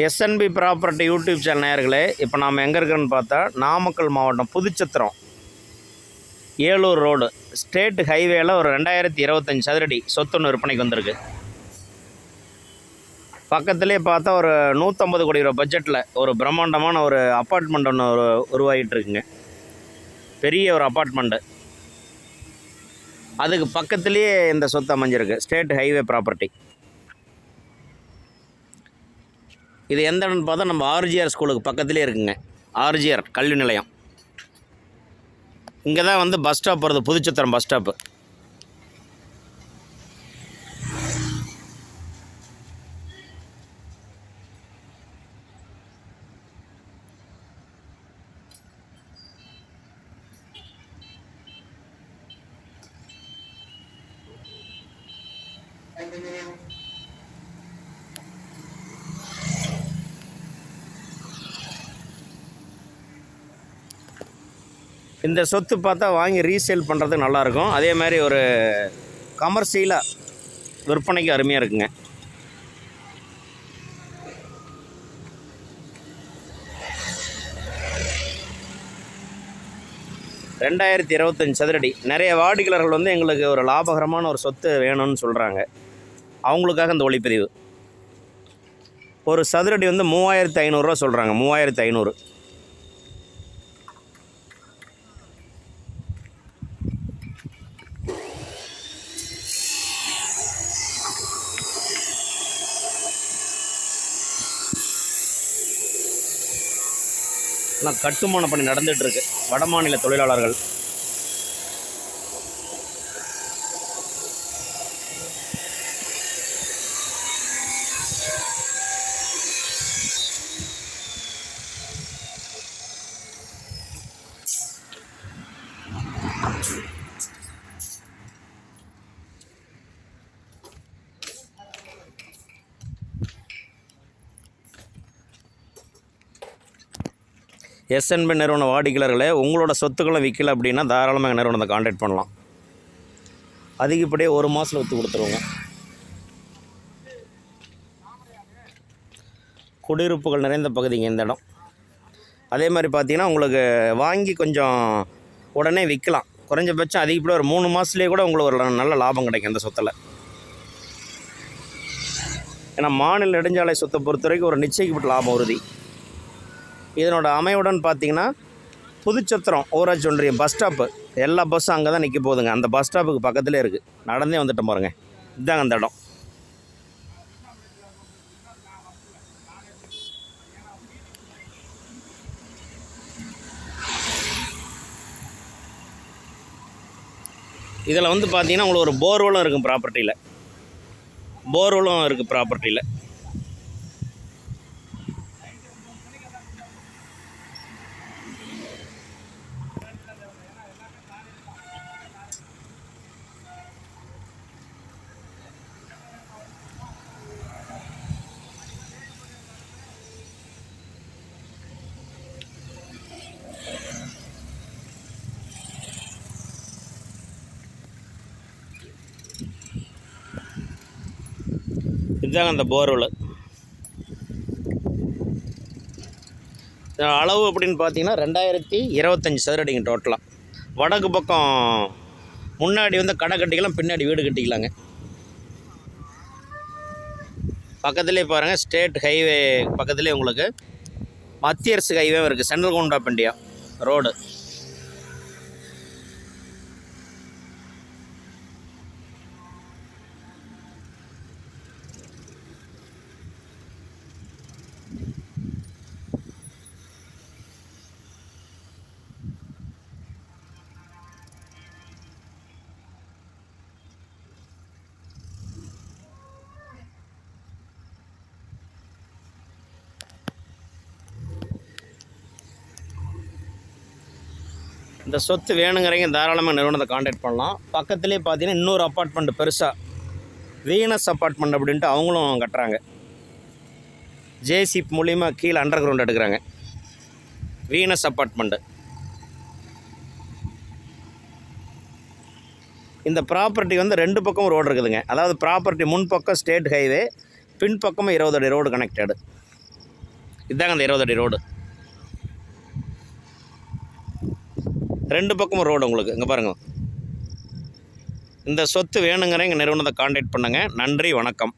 SNP property YouTube channel நேயர்களே இப்போ நாம் எங்கே இருக்கிறோன்னு பார்த்தா நாமக்கல் மாவட்டம் புதுச்சத்திரம் ஏலூர் ரோடு. ஸ்டேட் ஹைவேல ஒரு ரெண்டாயிரத்தி இருபத்தஞ்சி சதுரடி சொத்துன்னு விற்பனைக்கு வந்திருக்கு. பக்கத்துலேயே பார்த்தா ஒரு நூற்றம்பது கோடி ரூபா பட்ஜெட்டில் ஒரு பிரம்மாண்டமான ஒரு அப்பார்ட்மெண்ட் ஒன்று ஒரு உருவாகிட்டு இருக்குங்க. பெரிய ஒரு அப்பார்ட்மெண்ட்டு அதுக்கு பக்கத்துலேயே இந்த சொத்து அமைஞ்சிருக்கு ஸ்டேட் ஹைவே ப்ராப்பர்ட்டி இது எந்த இடம்னு பார்த்தா நம்ம ஆர்ஜிஆர் ஸ்கூலுக்கு பக்கத்துலேயே இருக்குங்க. ஆர்ஜிஆர் கல்வி நிலையம். இங்கே தான் வந்து பஸ் ஸ்டாப் வருது புதுச்சத்திரம் பஸ் ஸ்டாப்பு. இந்த சொத்து பார்த்தா வாங்கி ரீசேல் பண்ணுறதுக்கு நல்லாயிருக்கும். அதே மாதிரி ஒரு கமர்ஷியலாக விற்பனைக்கு அருமையாக இருக்குங்க. ரெண்டாயிரத்தி இருபத்தஞ்சி சதுரடி. நிறைய வாடிக்கையாளர்கள் வந்து எங்களுக்கு ஒரு லாபகரமான ஒரு சொத்து வேணும்னு சொல்கிறாங்க அவங்களுக்காக இந்த ஒளிப்பதிவு. ஒரு சதுரடி வந்து மூவாயிரத்து ஐநூறுரூவா சொல்கிறாங்க மூவாயிரத்து ஐநூறு. ஆனால் கட்டுமான பணி நடந்துகிட்ருக்கு. இருக்கு வடமாநில தொழிலாளர்கள். எஸ்என்பி நிறுவன வாடிக்கையாளர்களே உங்களோட சொத்துக்களை விற்கல அப்படின்னா தாராளமாக எங்கள் நிறுவனத்தை காண்டாக்ட் பண்ணலாம். அதிகப்படியே ஒரு மாதத்தில் விற்று கொடுத்துருவோங்க. குடியிருப்புகள் நிறைந்த பகுதிங்க இந்த இடம். அதே மாதிரி பார்த்தீங்கன்னா உங்களுக்கு வாங்கி கொஞ்சம் உடனே விற்கலாம். குறைஞ்சபட்சம் அதிகப்படியே ஒரு மூணு மாதத்துலேயே கூட உங்களுக்கு ஒரு நல்ல லாபம் கிடைக்கும் இந்த சொத்தில். ஏன்னா மாநில நெடுஞ்சாலை சொத்தை பொறுத்த வரைக்கும் ஒரு நிச்சயிக்கப்பட்ட லாபம் உறுதி. இதனோட அமைவுடன் பார்த்திங்கன்னா புதுச்சத்திரம் ஊராட்சி ஒன்றியம் பஸ் ஸ்டாப்பு எல்லா பஸ்ஸும் அங்கே தான் நிற்க போகுதுங்க. அந்த பஸ் ஸ்டாப்புக்கு பக்கத்துலேயே இருக்குது நடந்தே வந்துட்டு பாருங்க. இதுதாங்க அந்த இடம். இதில் வந்து பார்த்தீங்கன்னா உங்களுக்கு ஒரு போர்வெலும் இருக்கும் ப்ராப்பர்ட்டியில் போர்வெலும் இருக்குது ப்ராப்பர்ட்டியில் இதுதாங்க அந்த போர்வெல் அளவு அப்படின்னு பார்த்தீங்கன்னா ரெண்டாயிரத்தி இருபத்தஞ்சி சதுரடிங்க டோட்டலாக வடக்கு பக்கம் முன்னாடி வந்து கடை கட்டிக்கலாம் பின்னாடி வீடு கட்டிக்கலாங்க. பக்கத்துலேயே பாருங்கள் ஸ்டேட் ஹைவே பக்கத்துலேயே உங்களுக்கு மத்திய அரசு ஹைவே இருக்குது central count of India road. இந்த சொத்து வேணுங்கிறவங்க தாராளமாக நிறுவனத்தை காண்டாக்ட் பண்ணலாம். பக்கத்துலேயே பார்த்தீங்கன்னா இன்னொரு அப்பார்ட்மெண்ட் பெருசாக வீனஸ் அப்பார்ட்மெண்ட் அப்படின்ட்டு அவங்களும் கட்டுறாங்க. ஜேசிப் மூலிமா கீழே அண்டர் கிரவுண்ட் எடுக்கிறாங்க. வீனஸ் அப்பார்ட்மெண்ட்டு இந்த ப்ராப்பர்ட்டி வந்து ரெண்டு பக்கம் ரோடு இருக்குதுங்க. அதாவது ப்ராப்பர்ட்டி முன்பக்கம் ஸ்டேட் ஹைவே பின்பக்கமும் இருபது அடி ரோடு கனெக்டடு இதாங்க அந்த இருபது அடி ரோடு ரெண்டு பக்கமும் ரோடு உங்களுக்கு. இங்கே பாருங்கள் இந்த சொத்து வேணுங்கிற எங்கள் நிறுவனத்தை காண்டாக்ட் பண்ணுங்கள் நன்றி வணக்கம்.